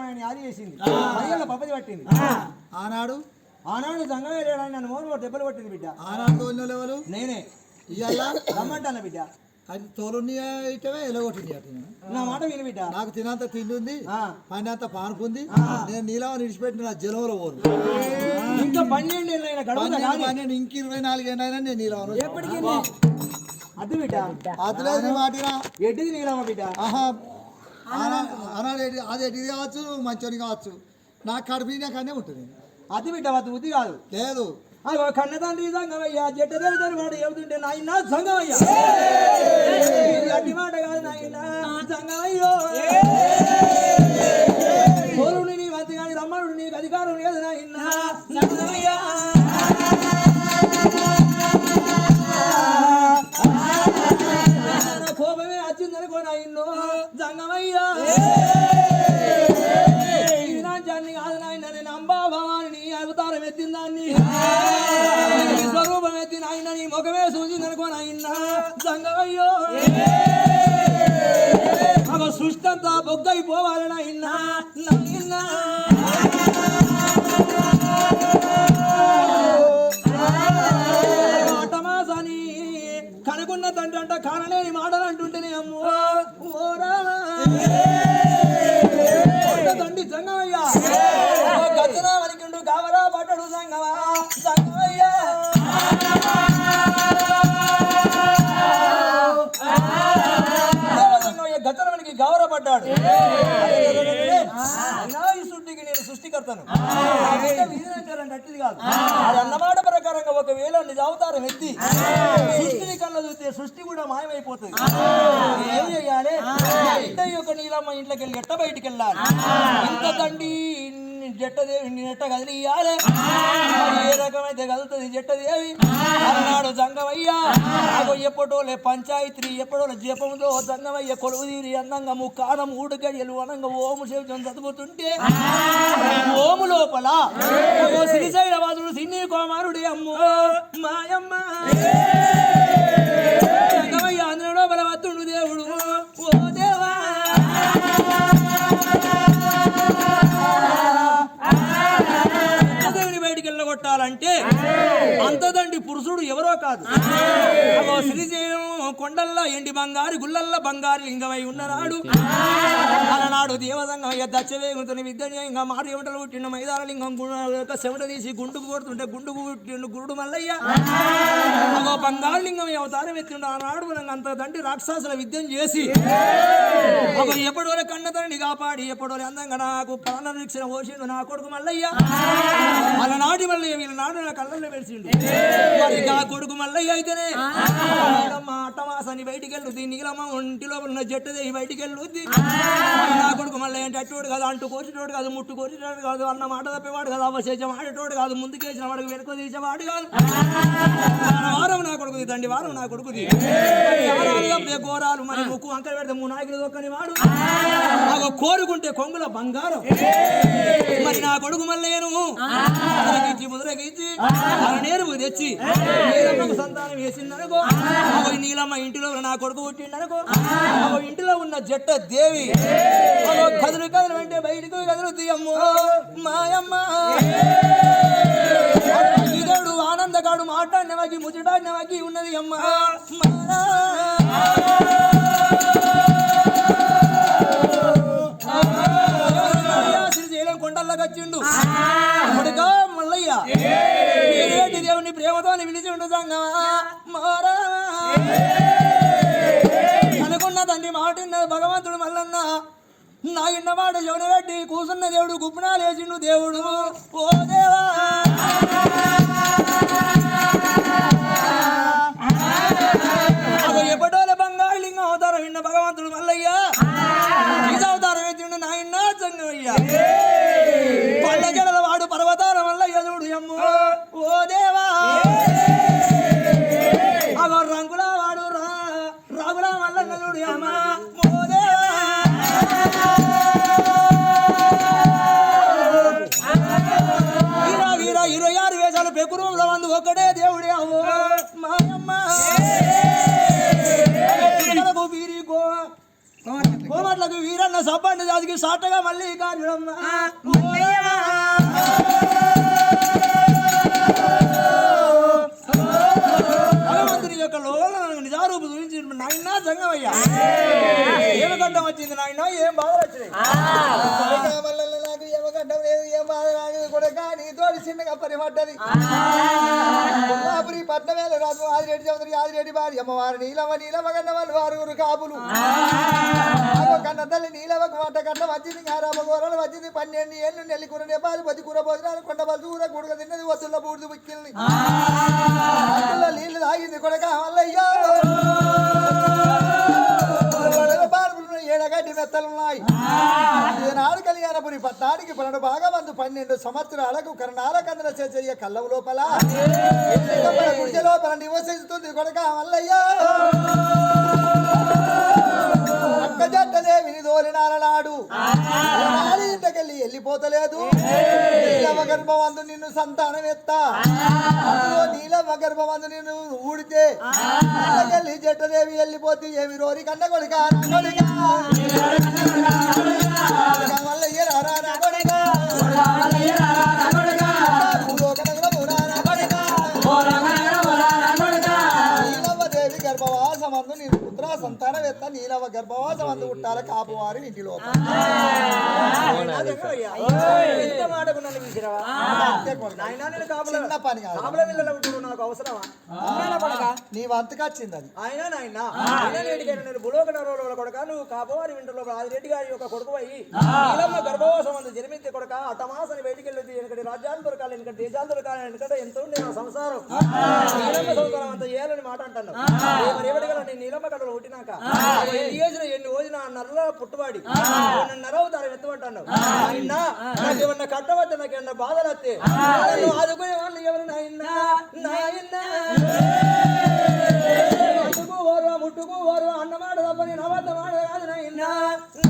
ఆయన యాది చేసింది. పదిహేళ్ళ పప్పది పట్టింది. ఆనాడు? ఆనాడు సంగమే లేడని నన్ను మోను దెబ్బలు కొట్టింది బిడ్డ. ఆనాడు లెవెలు నేనే. ఇవాళ రమ్మంటాను బిడ్డ? అది తోలుని ఇటవే? ఎలగొట్టింది అటు నా మాట విని బిడ్డ. నాకు తినంత తిండి ఉంది ఆ. పని అంత పానుకుంది నేను నీలా నిడిచిపెట్టి నా జలంలో పోను. ఇంకా పన్నెండు పన్నెండు ఇంక ఇరవై నాలుగు ఏళ్ళైనా నేను నీలా ఎప్పటికీ అద్దు బిడ్డ. అతలేదు మాటినా? ఎడ్డిది నీలమ్మ బిడ్డ? ఆహా. ఎడి- అది ఎడిది కావచ్చు మంచోని కావచ్చు నాకు కడుపు కన్నే ఉంటుంది అద్దు బిడ్డ వద్దు బుద్ధి కాదు లేదు అగో కన్న తండ్రి సంగమయ్యా జట్ట దేవతని వాడు చెబుతుంటే నాయన సంగమయ్యా ఇది అట్టి మాట కాదు నాయన సంగమయ్యో సోరుని నీ మంత్రి కానీ రమ్మనుడు నీకు అధికారం లేదు నాయన సంగమయ్యా సంగమయ్యా కాదు నాయన నేను అవతారం ఎత్తిన దాన్ని. నీ స్వరూపం ఎత్తి నాయన నీ ముఖమే సూచిందనుకో నాయన సంగమయ్యో. ఒక సృష్టి బొగ్గైపోవాలి నాయన నాయన కనుకున్న తండ్రి అంట కానలేని మాటలు ఈ సృష్టికి నేను సృష్టికర్తను. వీధినంటారంటే అట్టిది కాదు అది అన్నమాట ప్రకారంగా ఒకవేళ నిజ అవతారం ఎత్తి సృష్టిని కళ్ళ చూస్తే సృష్టి కూడా మాయమైపోతుంది. ఏం ఇంట యొక్క నీలమ్మ ఇంట్లోకి వెళ్ళి ఎట్ట బయటికి వెళ్ళాలి? ఇంత తండ్రి జట్టదేవి నెట్ట కదిలియాలి ఏ రకమైతే కదులుతుంది జట్టదేవి అన్నాడు జంగమయ్య. ఎప్పటోలే పంచాయతీ ఎప్పటోలే జపంలో జంగమయ్య కొలువు తీరి అందంగా ముక్కాన మూడు గడియలు అనంగా ఓము శివం చదువుతుంటే ఓము లోపల శ్రీశైలవాసుడు సిన్ని కుమారుడి అమ్మో. మాయమ్మ. కొట్టాలంటే అంతదండి పురుషుడు ఎవరో కాదు. శ్రీశైలం కొండల్లో ఎండి బంగారు గుళ్ళల్లో బంగారు లింగమై ఉన్ననాడు. అలనాడు దేవదంగం దచ్చవేగుతుని విద్యంగా మారు ఏమిటలు పుట్టిన మైదాన లింగం శవట తీసి గుండుకు కొడుతుంటే గుండుకు పుట్టిండు గురుడు మల్లయ్య. బంగారు లింగం అవతారం ఎత్తిండు ఆనాడు అంత దండి రాక్షసుల విద్యం చేసి. ఒక ఎప్పటి కన్న తండ్రి కాపాడి ఎప్పటి అందంగా నాకు ప్రాణ రక్షణ పోసిండు నా కొడుకు మల్లయ్య అలనాటి మల్లయ్య వీళ్ళ నాడు నా కళ్ళల్లో పెరిచిండు మరి ఆ కొడుకు మల్లయ్య అయితేనే. అట్టమాసాన్ని బయటికి వెళ్ళుద్ది నీలమ్మ ఒంటిలో ఉన్న జట్టుదే బయటికి వెళ్ళుద్ది నా కొడుకు మల్లయ్య అంటే అట్టోడు కాదు అంటూ కోసేటోడు కాదు ముట్టు కోసేటోడు కాదు అన్న మాట తప్పేవాడు కాదు అవశేషం ఆడేటోడు కాదు ముందుకేసిన వాడికి వెనుక తీసేవాడు కాదు. వారం నా కొడుకుది దండి వారం నా కొడుకుది. ఘోరాలు మరి ముక్కు అంకర పెడితే మూడు నాయకులు దొక్కని వాడు నాకు కోరుకుంటే కొంగుల బంగారం. మరి నా కొడుకు మల్లయ్యను అలా నేరుగు తెచ్చి నీలమ్మకు సంతానం వేసిందనుకో నీలమ్మ ఇంటిలో నా కొడుకు పుట్టిండనుకో ఇంటిలో ఉన్న జట్ట దేవి కదులు కదులు అంటే బయటకు కదులుద్ది అమ్మో మాయమ్మ ఇదడు ఆనందగాడు మాట్లాడినవాకి ముచ్చటాడినవాకి ఉన్నది అమ్మ. శ్రీశైలం కొండల్లోకి వచ్చిండు నీ దేవుని ప్రేమతో పిలిచి ఉండు సంగమా. మారా. అనుకున్న తండ్రి మాటిన్న భగవంతుడు మల్లన్న. నా ఇన్నవాడు శవనరెడ్డి కూసున్న దేవుడు గుప్పునా లేచిండు దేవుడు. ఓ దేవా. ఎప్పటోల బంగారు లింగం అవతారం విన్న భగవంతుడు మల్లయ్యా. ఇది అవతారం ఎత్తిండు నాయన చంగయ్యా ఓ దేవా! అగో రంగుల వాడు రా రాగుల మల్లన్న చూడు అమ్మ. ఓ దేవా! వీరా వీరా ఇరవై ఆరు వేషాలు పెకురూంలో మందు ఒక్కడే దేవుడే అవ్వో. మాయమ్మ వీరికో కోమట్లకు వీరన్న సబ్బండి దానికి సాటగా మళ్ళీ కారణమ్మ వచ్చింది నాయన ఏం వచ్చినాయి కొడుకా వల్ల నాకు ఏమగడ్డం లేదు ఏం బాధ రాదు కొడుకా నీతోటి చిన్నగా పరిపడ్డది కొల్లాపురి పట్నమేల రాజు ఆదిరెడ్డి చౌదరి ఆదిరెడ్డి వారి అమ్మవారు నీలవ నీలవ కన్న వాళ్ళు వారు కాపులు. కన్న తల్లి నీలవకు వంట కన్న వచ్చింది గారామ కూరలు వచ్చింది పన్నెండు ఏళ్ళు నెల్లి కూర నేపాలి పది కూర భోజనాలు కొండ బలు కూర గుడక తిన్నది వత్తుల్లో బూడిది బుక్కిల్ని నీళ్ళు తాగింది కొడక మల్లయ్యో ఈనాడు కళ్యాణపురి పట్టానికి పన్నెండు బాగా మందు పన్నెండు సంవత్సరాలకు కరణాల కందల చేయ కళ్ళం లోపల. గుడిసె లోపల నివసిస్తుంది కొడక మల్లయ్యో. అక్క జట్టలే దోలినారనాడు నాడు ఇంటికెళ్ళి వెళ్ళిపోతలేదు. నీలవ గర్భవంతు నిన్ను సంతానం ఎత్త అందులో నీలవ గర్భవంతు నిన్ను ఊడితే. ఇంటికెళ్ళి జట్టదేవి వెళ్ళిపోతే ఏమి రోరి కన్న కొడుక కొడుక. వల్ల ఏరారా నా కొడుక. సంతానవేత్త నీలవ గర్భవాసమందు ఉంటాల కాపువారి ఇంటి లోపల చిన్న పని కాదు నీ వంతుకు వచ్చింది అది ఆయన నాయన ఆయన లేడికైనా నేను బులోక నరుల కొడక నువ్వు కాపవారి వింటలో ఆదిరెడ్డి గారి యొక్క కొడుకు అయ్యి నీలమ్మ గర్భవాసం అందు జన్మించే కొడక అటమాసని బయటికి వెళ్ళి వెనకటి రాజ్యాలు దొరకాలి వెనకటి దేశాలు దొరకాలి వెనకట ఎంత ఉంది నా సంసారం నీలమ్మ సంసారం అంత చేయాలని మాట అంటాను గల నేను నీలమ్మ కడలు పుట్టినాక చేసిన ఎన్ని రోజున నల్ల పుట్టువాడి నరవుతారు ఎత్తమంటాను ఆయన నాకు ఏమన్నా కట్టవద్దు నాకు ఏమన్నా బాధలు వస్తే ఆదుకునే వాళ్ళు ఎవరు నాయన నాయన ముట్టుకు ఓరు ముట్టుకు ఓరు అన్నమాట తప్ప నేను అబద్ధం ఆడదు కాదు నాయన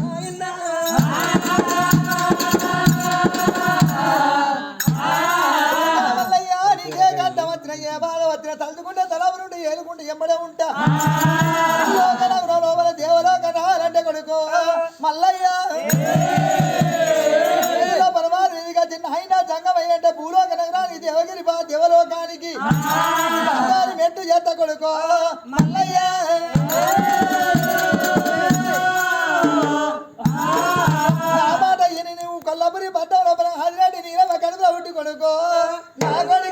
నాయన మల్లయ్య నీకే గడ్డ వచ్చిన ఏ బాధ వచ్చిన తలుచుకుంటే తలవరుండి ఏలుకుంటే ఎంబడే ఉంటా చేత కొడుకో. మల్లయ్య. నా మాట విని నువ్వు కొల్లపురి పడ్డ లోపల హరిరెడ్డి నీరవ కడుపులో ఉట్టి కొడుకో. నా కొడుక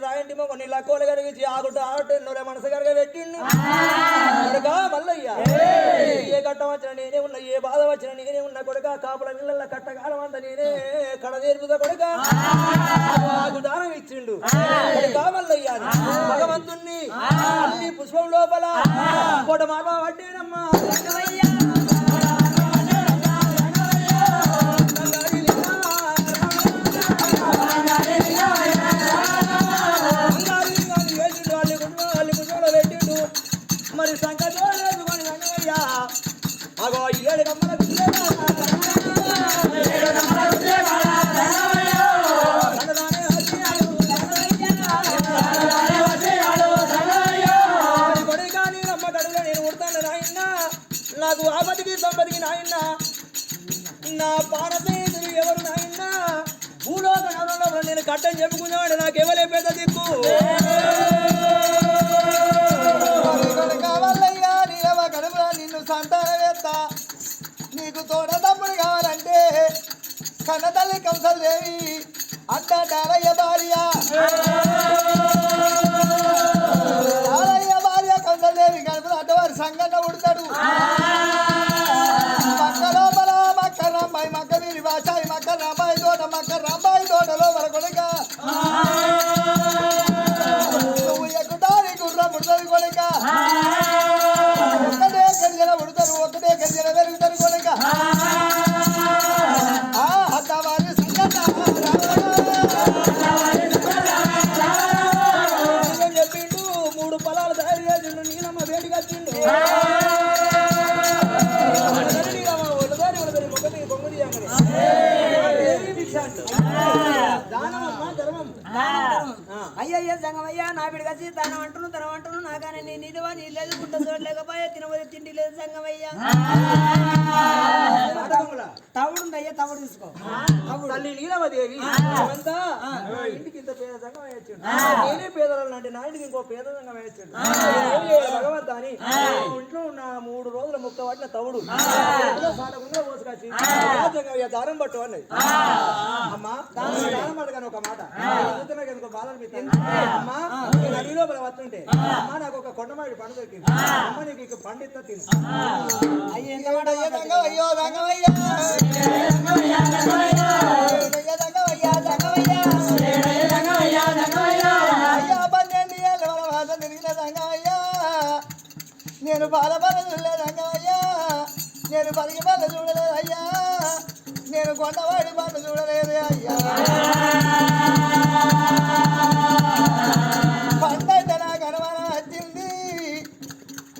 వలన చేసి రాయంటి కొన్ని లక్కువలు కరిగించి ఆగుట ఆగుట ఎన్నోరే మనసు కరగ పెట్టిండు కొడుకా మల్లయ్య ఏ కట్టం వచ్చిన నేనే ఉన్న ఏ బాధ వచ్చిన నేనే ఉన్న కొడుక కాపుల నీళ్ళ కట్టకాలం అంత నేనే కడ నేర్పుతా కొడుక. నాకు దానం ఇచ్చిండు. కొడుకా మల్లయ్య భగవంతుణ్ణి అన్ని పుష్పం లోపల కొడ మాట పట్టేనమ్మా నగరంలో నేను నాకు ఎక్కుతాని గుర్రం నీ నిలువ నీ లేదు గుడ్డ చూడలేకపోయా తినబోయే తిండి లేదు సంగమయ్యా. తవుడుందయ్యా తవుడు తీసుకో. తల్లి అంతా ఇంటికి ఇంత పేద సంఘం వేయచ్చాడు నేనే పేదలను అంటే నా ఇంటికి ఇంకో పేద సంఘం వేయచ్చాడు భగవంతా అని. ఇంట్లో ఉన్న మూడు రోజుల ముక్క పట్టిన తవుడు. ఏదో సాటకుండా పోసుకొచ్చి దారం పట్టు అన్నది. అమ్మా దారం పట్టగానే ఒక మాట. ఎందుకో బాధ అనిపిస్తుంది అమ్మా నేను అడవి లోపల వస్తుంటే. అమ్మా నాకు ఒక కొండమాడి పండు దొరికింది అమ్మ నీకు ఇక పండు ఇస్తా తిను. అయ్యా ఎంత మాట అయ్యో దంగమయ్యో దంగమయ్యా అయ్యో దంగమయ్యా అయ్యా పన్నెండు ఏళ్ళ వనవాసం తిరిగిన దంగమయ్యా నేను బాలబల చూడలేదు దంగమయ్యా నేను పలికి పల్ల చూడలేదు అయ్యా. నేను కొండవాడి పల్ల చూడలేదు అయ్యా.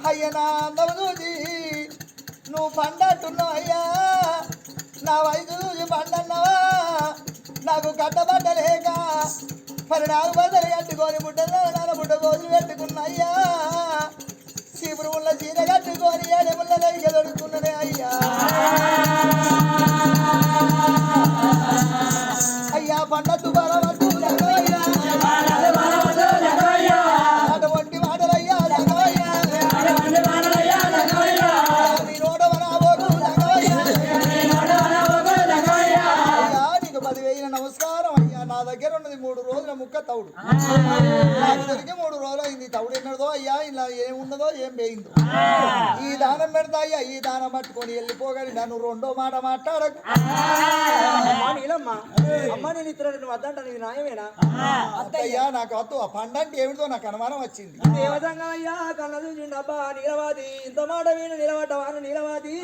అయ్యనా నా నువ్వు పండట్టున్నావు అయ్యా నా వయసు చూసి పండన్నావా? నాకు కట్టబడ్డలేక మరి నాలుగు బద్దలు కట్టుకొని బుట్టలో నాన్న బుట్ట గోజులు పెట్టుకున్నా అయ్యా చీపురు ముళ్ళ చీర కట్టుకొని ఏడు ముళ్ళ లైక దొడుకున్నదే అయ్యా. దొరికి మూడు రోజులు అయింది. తౌడు ఎన్నదో అయ్యా ఇలా ఏమున్నదో ఏం వేయిందో. ఈ దానం పెడతా అయ్యా ఈ దానం పట్టుకొని వెళ్ళిపోగాని నన్ను రెండో మాట మాట్లాడకు. అమ్మా నేను ఇతర నువ్వు వద్దంట నీది న్యాయమేనా? అత్తయ్యా నాకు వద్దు. ఆ పండంటే ఏమిటో నాకు అనుమానం వచ్చింది. దేవతంగా అయ్యా? కళ్ళ చూసిండు అబ్బా నీలవాది. ఇంత మాట వీణ నిలబడ్డవాను నీలవాది.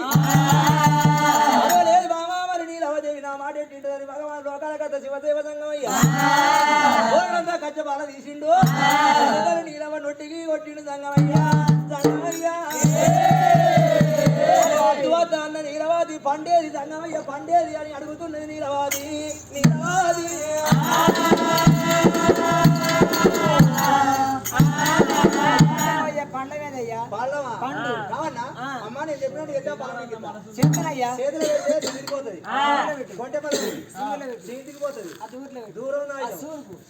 లేదు బామా నీలవదేవి నా మాట ఎట్టింటదని భగవాన్ లోకాల కథ శివదేవతంగం అయ్యా ఓడంతా కచ్చ బాల తీసిండు నీలవ నొట్టికి కొట్టిండు సంగమయ్యా సంగమయ్యా. అన్న నీలవాది పండేది సంగమయ్య పండేది అని అడుగుతున్నది నీలవాది. నీలవాది. పండ్ల మీదయ్యా. పండు. కావన్నా? చెప్తానయ్యా చేతిలో తిరిగిపోతుంది కొంటే తిరిగిపోతుంది దూరం.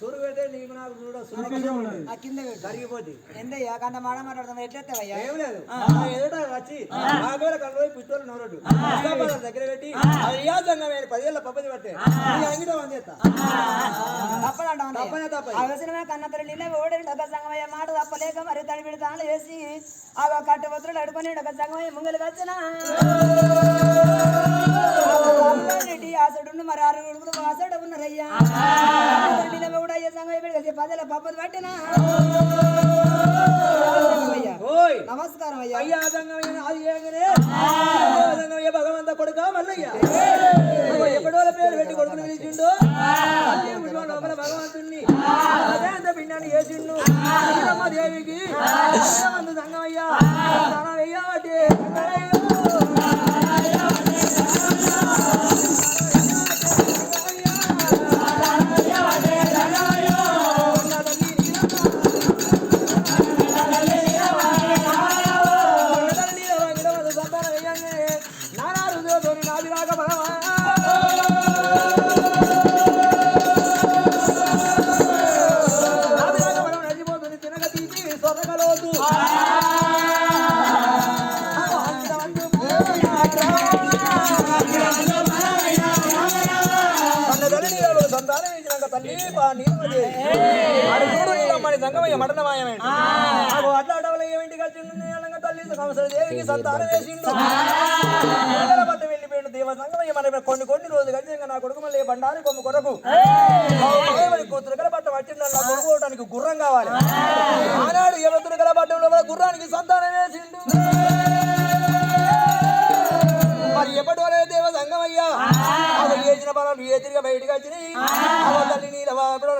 సూరు పెడితే నీకు నాకు చూడ సూరు ఆ కింద పెట్టు. కరిగిపోద్ది. ఎందయ్యా కంట మాట మాట్లాడుతున్నా. ఎట్లెత్తావయ్యా ఏం లేదు. ఎదుట వచ్చి ఆగోల కళ్ళు పిత్తోలు నోరడు దగ్గర పెట్టి అది రియాజంగా నేను పదివేల పప్పది పట్టే తప్పదంటావు తప్పనే తప్పది. అవసరమే కన్నతల్లి నీళ్ళ ఓడి ఒక సంగమయ్య మాట తప్పలేక మరి తడిపిడి తాళ్ళు వేసి ఆ కట్ట వత్రులు అడుకొని ఒక సంగమయ్య ముంగలు వచ్చిన రెడ్డి ఆసడు మరి ఆరు ఉడుకులు ఆసడు ఉన్నారయ్యా నీళ్ళ కూడా అయ్యే పెడితే పదేల పప్పది పట్టిన. నమస్కారం అయ్యా అయ్యా సంగమయ్య భగవంత కొడుక మల్లయ్య. ఎప్పటి వాళ్ళ పేరు పెట్టి కొడుకుని పిలిచిండు? లోపల భగవంతుణ్ణి. అదే అంత పిండాన్ని వేసిండు. దేవికి సంగమయ్య. స్నానం వెయ్యబట్టి సంగమయ్య అట్లా అడవల ఏమింటి కలిసి నీలంగా తల్లి సంవత్సరం దేవికి సంతానం వేసిండు. పిల్లల పట్ట వెళ్ళిపోయిండు దేవ సంగమయ్య. మన కొన్ని కొన్ని రోజులు కలిసి ఇంకా నా కొడుకు మళ్ళీ బండారి కొమ్ము కొరకు. దేవుడి కూతురు గల పట్ట పట్టిండు. నా కొడుకు అవడానికి గుర్రం కావాలి. ఆనాడు ఎవతురు గల పట్టంలో మన గుర్రానికి సంతానం వేసిండు. మరి ఎప్పటి వరే దేవ సంగమయ్యా? చేసిన పనులు నువ్వే తిరిగి బయటకు వచ్చినాయి. తల్లి నీళ్ళ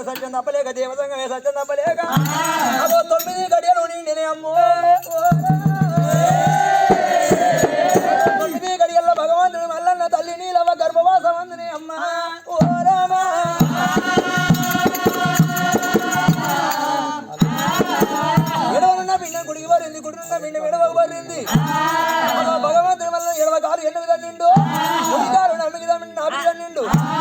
సత్యం తప్పలేక దేవతంగా సత్యం తప్పలేక. తొమ్మిది గడియలు నిండినే తొమ్మిది గడియల భగవంతుడు మల్లన్న తల్లి నీలవ గర్భవాసం అందిని అమ్మ. ఓ రామా. భగవంతుడి వల్ల ఇరవై కాలు ఎన్నది నిండో కింద మీద నాలుగు